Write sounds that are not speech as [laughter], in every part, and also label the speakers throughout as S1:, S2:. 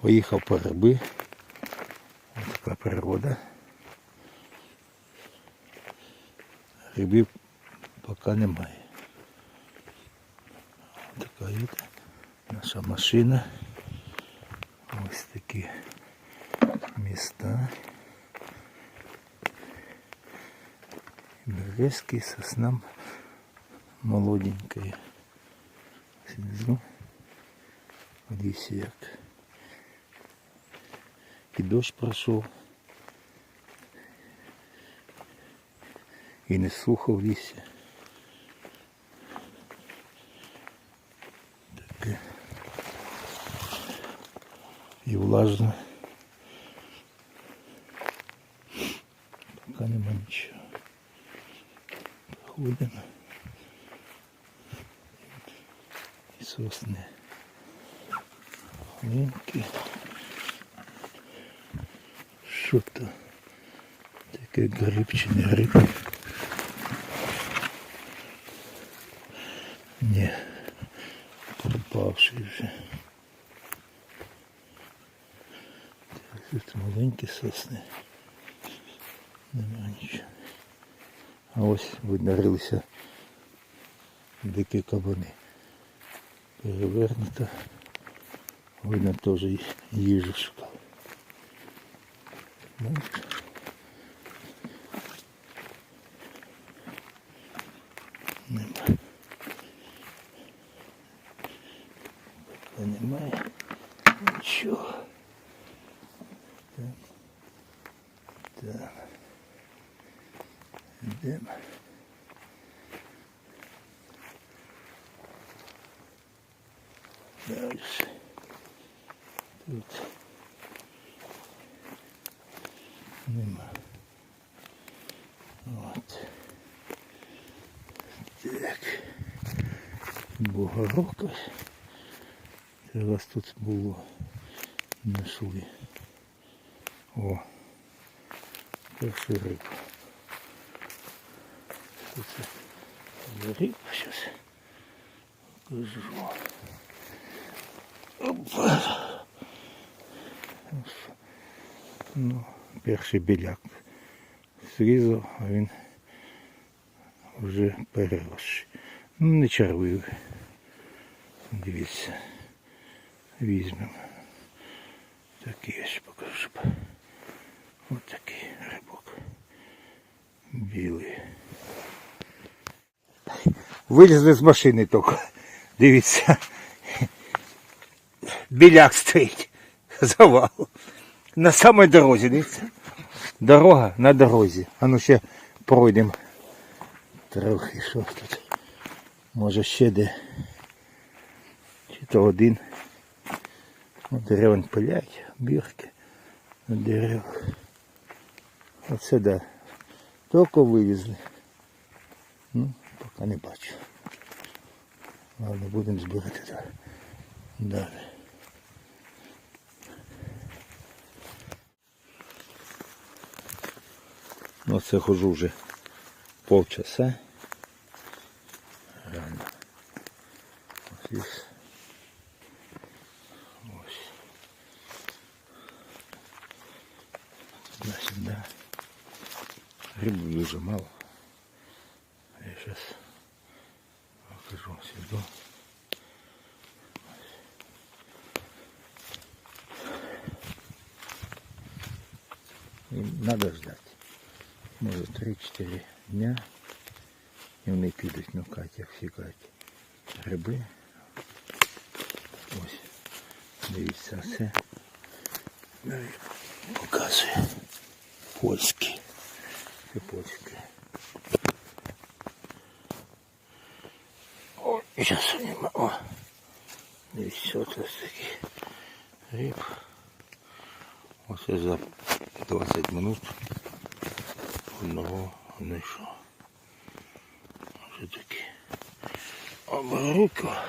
S1: Поїхав по гриби. Ось така природа. Грибів поки немає. Така є наша машина. Ось такі міста. Березки, сосна молоденькая. Снизу. В лісі як. І дощ пройшов. І не сухо в лісі. Таке. І влажно. Поки нема нічого. Ходимо. І сосни. Маленькі. Що то? Таке гриб чи не гриб? Ні. Пропавший вже. Так, Тут маленькі сосни. Нема нічого. А ось виднарилися дикі кабани. Перевернуто. Видно теж їжу шукав. Ну, Нема. Поки немає нічого. Так. Так. Йдемо. Так. Це у тут було. Нашли. О. Перший риб. Що це? за Риб зараз. Покажу. Опа. Ну, перший біляк зрізав, а він вже переросший. Ну, не червивий. Дивіться. Візьмемо. Такий я ще покажу. Ось такий рибок. Білий. Вилізли з машини тільки. Дивіться. Біляк стоїть. Завал. На самій дорозі, дивіться. Дорога на дорозі. А ну ще пройдемо. Трохи що тут. Може ще де. Чи то один. Ну, деревень пилять, бірки на. Оце да. Тільки вилізли. Ну, поки не бачу. Ладно, будемо збирати далі. Далі. Ну, це хожу вже полчаса. Рано. Ось із. Ось. Туди-сюди. Грибів дуже мало. Я зараз покажу сюди. Їм треба ждати. Може 3-4 дня. І вони підуть, ну Катя, як всі Каті. Гриби. Ось. Дивіться, це. Показує. Польські. Це польські. О, зараз нема. О. Дивіться, ось ось такий риб. Оце за 20 минут одного знайшов. Ось такі оборука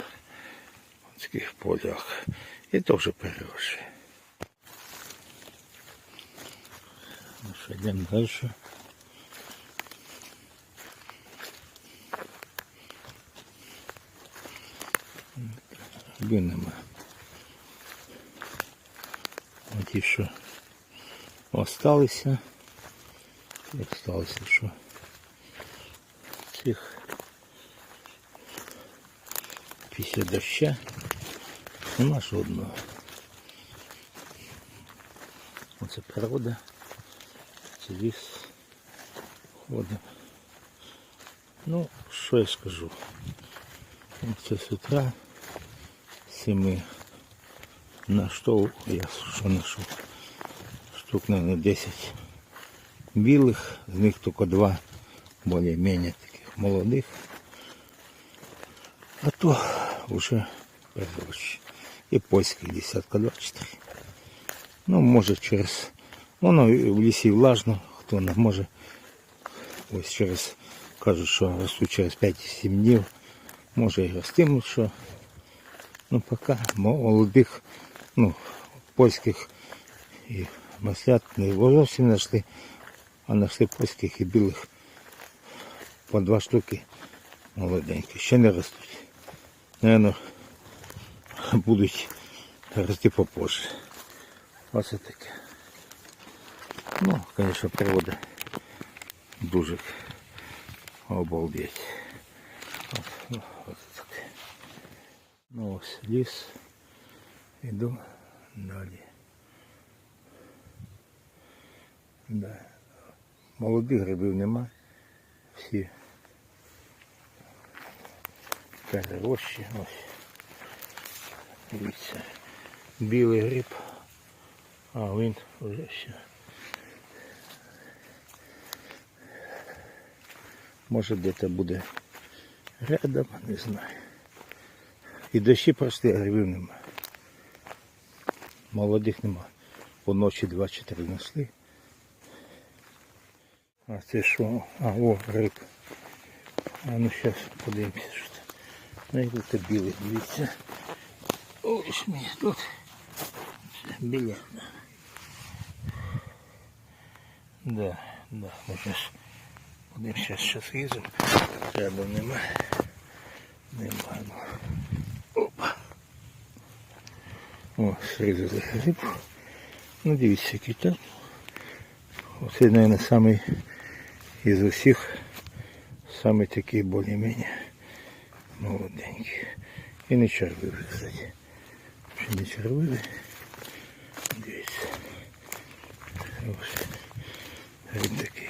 S1: в таких полях. І теж переросший. Ну що, йдемо далі. Гриби нема. А ті, що осталися, ті осталися, що цих після доща нема жодного. Оце природа, це ліс. Ходимо. Ну, що я скажу? Це з утра семи на що я що знайшов? Штук, наверное, 10 білих, з них тільки два більш-менш таких молодих. А то вже прирощі. І польських десятка 24. Ну, може через. Воно в лісі влажно, хто не може. Ось через кажуть, що ростуть через 5-7 днів. Може і ростимуть, що. Ну поки молодих, ну, польських і маслят не зовсім знайшли, а знайшли польських і білих по два штуки молоденькі. Ще не ростуть. Наверно, будуть рости попозже. Оце таке. Ну, звісно, природа дуже обалдеть. От, ну, от таке. Ну ось ліс. Іду далі. Да. Молодих грибів нема. Всі перерощі. Ось. Дивіться. Білий гриб. А він вже ще. Може де-то буде рядом, не знаю. І дощі пройшли, а грибів нема. Молодих нема. По ночі 2-4 знайшли. А це що? А, о, гриб. А ну зараз подивимося, що це. Найду білий, дивіться. Ось мені тут. Біля. Да, да, ми зараз будемо зараз зараз різемо. Рядом нема. Нема. Ну. Опа. О, срізали гриб. Ну дивіться, який там. Оце, мабуть, самий із усіх самий такий більш-менш молоденький. І не червивий, кстати. Ще не червивий. Дивіться. Ось. Гриб такий.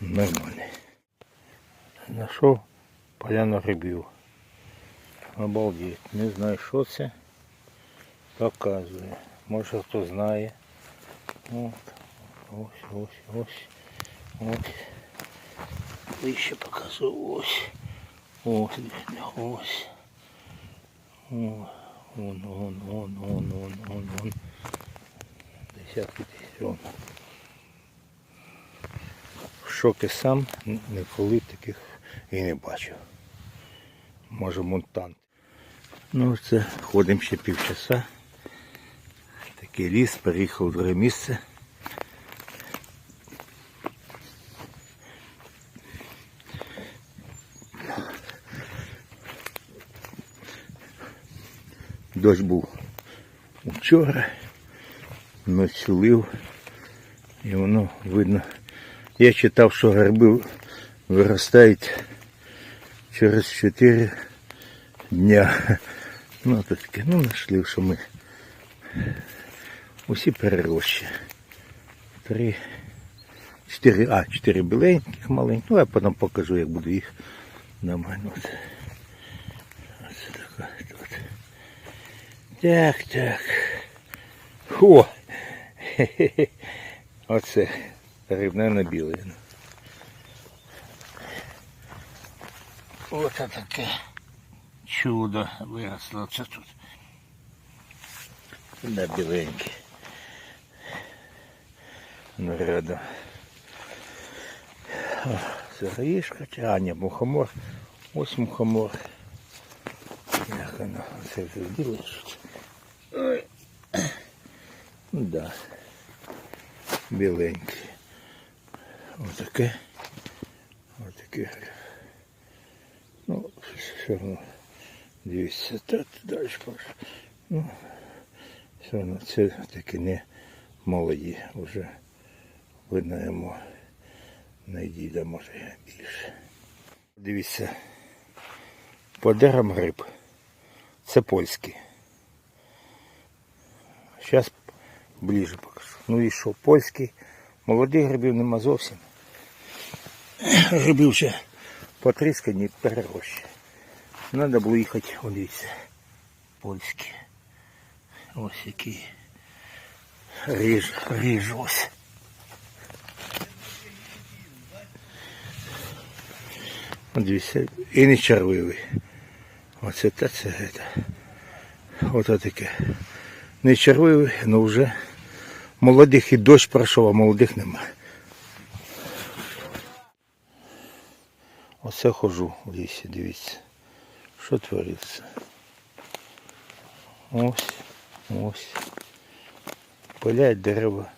S1: Нормальний. Знайшов поляну грибів. Обалдеть. Не знаю, що це. Показує. Може хто знає. От. Ось, ось, ось. Ось. Вище показую. Ось. Ось, ось. О, Вон, вон, вон, вон, вон, вон, вон. Десятки тисяч. Вон. В шокі сам ніколи таких і не бачив. Може мутант. Ну це ходимо ще півчаса. Такий ліс, переїхав в друге місце. Дощ був вчора, ночі лив, і воно видно. Я читав, що гриби виростають через 4 дня. Ну, то таке, ну, знайшли, що ми усі перерощі. Три, чотири, а, чотири біленьких маленьких. Ну, я потім покажу, як буду їх нормально. Ось, ось така тут. Так, так. О! Хе-хе-хе. [laughs] Оце рибне на білий. Ось таке чудо виросло. Це тут. На біленьке. Ну, рядом. О, Зараїшка, а ні, мухомор. Ось мухомор. Як воно, вже біле. що це. Ой. Да. Біленький. Отаке. Отаке. Ну, все одно. Дивіться, так далі пошли. Ну, Все одно це таки не молоді. Вже видно йому не діда може більше. Дивіться, по гриб. Це польський. Зараз ближче покажу. Ну і що, польський. Молодих грибів нема зовсім. [coughs] Грибів ще потріскані перерощі. Треба було їхати, дивіться, польські. Ось які. Ріж, ріж ось. Дивіться, і не червивий. Оце те, це це. Ото таке. Не червивий, але вже молодих і дощ пройшов, а молодих нема. Оце хожу в лісі, дивіться. Що твориться? Ось, ось. Пиляють дерева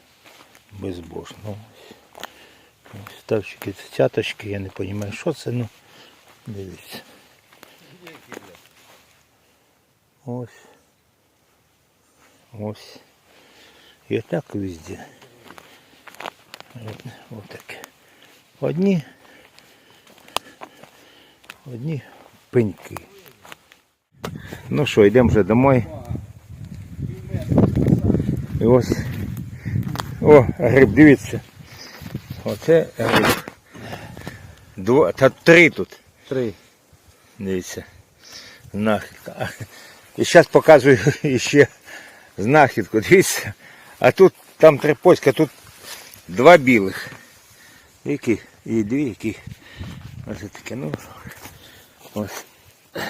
S1: безбожно. Ось. Ось ставчики, цяточки, я не розумію, що це, ну дивіться. Ось. Ось. І так везде. Ось таке. Одні. Одні пеньки. Ну що, йдемо вже домой. І ось. О, гриб, дивіться. Оце гриб. Два, та три тут.
S2: Три.
S1: Дивіться. Знахідка. А, І зараз показую [laughs] ще знахідку. Дивіться. А тут там три польські, тут два білих. Які? І дві які. Ось таке, ну. Ось.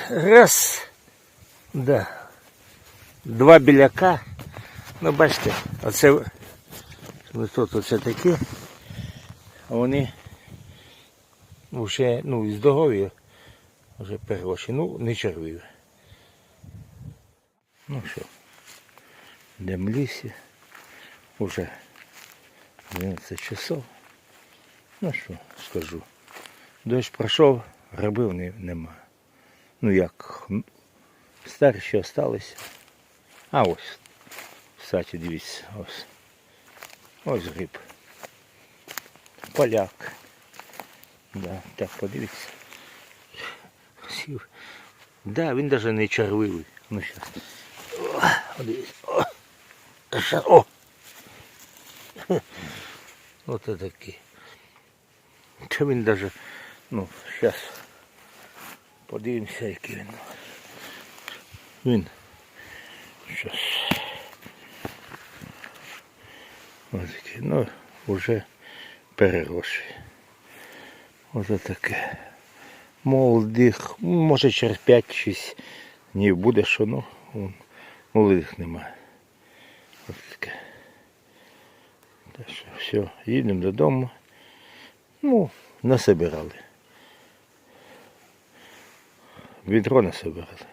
S1: Раз. Да. Два біляка. Ну бачите, оце ось тут оце такі. А вони вже, ну, із договір вже перегроші. Ну, не червиві. Ну що, лісі. Уже 12 часов. Ну що скажу. Дощ пройшов, грибів не, нема. Ну як, ще осталися. А ось, кстати, дивіться, ось. Ось гриб. Поляк. Да, так, подивіться. Красивий. Да, він навіть не червивий. Ну зараз. О, подивіться. О. О! Ось такий. Це він даже, ну, зараз подивимося, який він. Він. Зараз. Ось такий. Ну, вже переросший. Ось таке. Молодих, може через 5-6 днів буде, що ну, молодих немає. Таке. Так що все, їдемо додому. Ну, насобирали. Відро насобирали.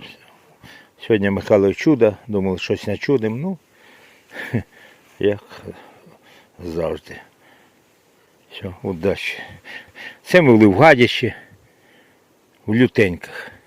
S1: Все. Сьогодні Михайло чудо, думали, щось не чудим, ну, [laughs] як завжди. Все, удачі. Це ми були в Гадящі, в лютеньках.